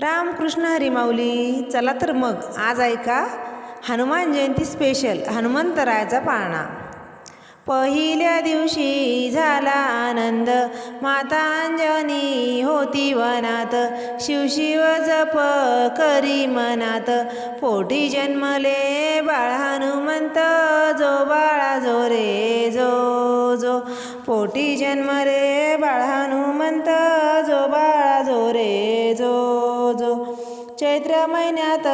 रामकृष्ण हरिमाऊली चला तर मग आज ऐका हनुमान जयंती स्पेशल हनुमंतरायाचा पाळणा. पहिल्या दिवशी झाला आनंद मातांजनी होती वनात शिवशिव जप करी मनात. पोटी जन्मले बाळ हनुमंत जो बाळा जो रे जो जो. पोटी जन्मले बाळ हनुमंत चैत्र महिन्यात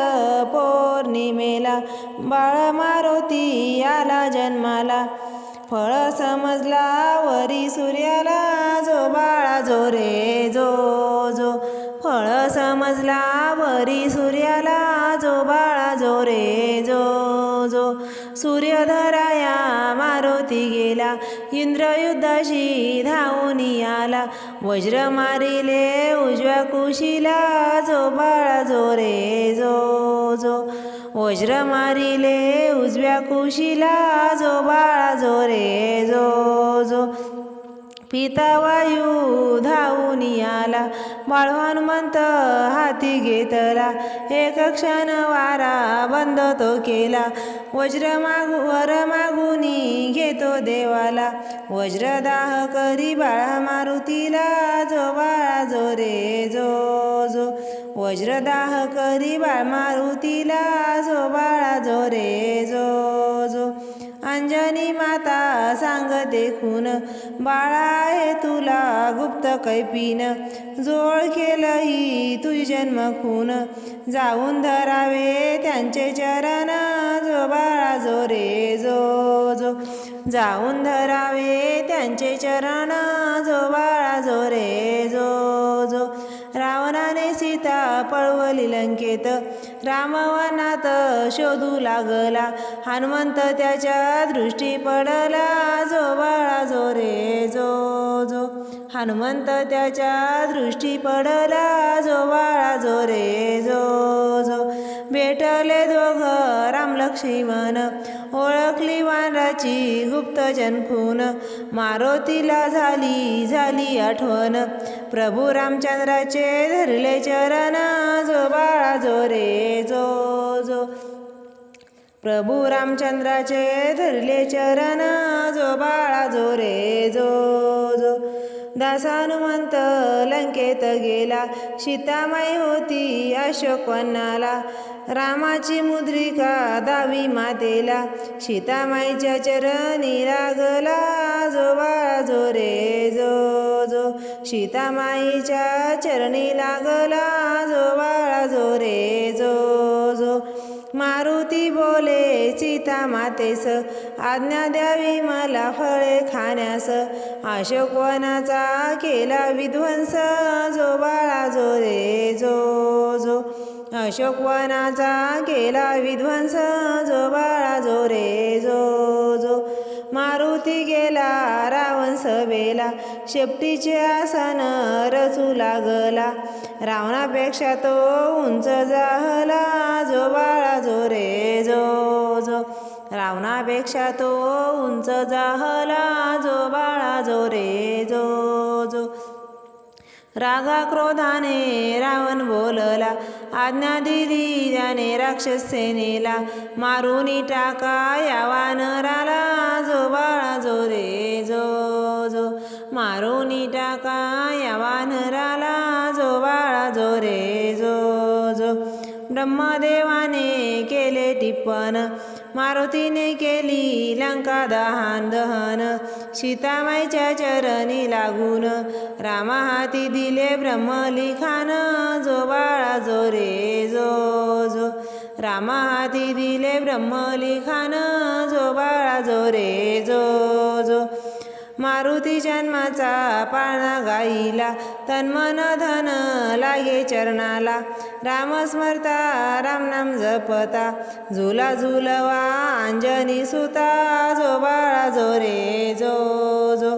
पौर्णिमेला बाळ मारुती आला जन्माला. फळ समजला वरी सूर्याला जो बाळा जो रे जो जो. फळ समजला वरी सूर्याला जो बाळा जो रे जो जो. सूर्यधराया मारुती गेला इंद्रयुद्धाशी धाव आला वज्र मारिले उजव्या कुशीला. जो बाळा जो रे जो जो. वज्र मारिले उजव्या कुशीला. जो बाळा जो रे जो जो. पिता वायू धावून आला बाळ हनुमंत हाती घेतला. एक क्षण वारा बंद तो केला. वज्र मागू वर मागुनी घेतो देवाला. वज्रदाह करी बाळा मारुतीला जो बाळा जो रे जो जो. वज्रदाह करी बाळ मारुतीला जो बाळा जो रे जो जो. अंजनी माता सांगते खून बाळा हे तुला गुप्त कैपीन जोळ केलंही तुझी जन्म खून जाऊन धरावे त्यांचे चरण. जो बाळा जो रे जो जो. जाऊन धरावे त्यांचे चरण. जो बाळा जो रे जो जो. पळवली लंकेत रामवनात शोधू लागला. हनुमंत त्याच्या दृष्टी पडला. जो बाळा जो रे जो जो. हनुमंत त्याच्या दृष्टी पडला. जो बाळा जो रे जो जो. भेटले दोघ राम लक्ष्मण. ओळखली वानराची गुप्त जनखून. मारुतीला झाली झाली आठवण. प्रभू रामचंद्राचे धरले चरण. जो बाळा जो रे जो जो. प्रभू रामचंद्राचे धरले चरण. जो बाळा जो रे जो जो. दासानुमंत लंकेत गेला. सीतामाई होती अशोकवनाला रामाची मुद्रिका दावी मातेला. सीतामाईच्या चरणी लागला जो बाळा जो रे जो. जो सीतामाईच्या चरणी लागला जो बाळा जो रे जो. मारुती बोले सीता मातेस आज्ञा द्यावी मला फळे खाण्यास. अशोकवनाचा केला विध्वंस जो बाळा जो रे जो जो. अशोकवनाचा केला विध्वंस जो बाळा जो रे जो जो. मारुती गेला रावण सभेला शेपटीचे आसन रचू लागला. रावणापेक्षा तो उंच जाहला जो बाळा जो रे जो जो. रावणापेक्षा तो उंच जाहला जो बाळा जो रे जो जो. रागा क्रोधाने रावण बोलला आज्ञा दिली त्याने राक्षस सेनेला मारुनी टाका या वानराला ब्रह्मदेवाने केले टिप्पण मारुतीने केली लंका दहान दहन सीतामाईच्या चरणी लागून रामा हाती दिले ब्रह्मलिखान जो बाळा जो रे जो जो. रामा हाती दिले ब्रह्मलिखान जो बाळा जो रे जो जो. मारुती जन्माचा पाळणा गाईला तन्मन धन लागे चरणाला. रामस्मरता रामनाम जपता. झुला झुलवा अंजनी सुता जो बाळा जो रे जो जो.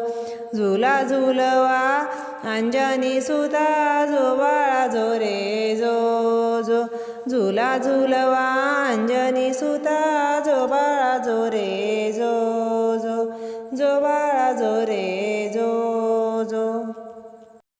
झुला झुलवा अंजनी सुता जो बाळा जो रे जो जो. झुला झुलवा अंजनी सुता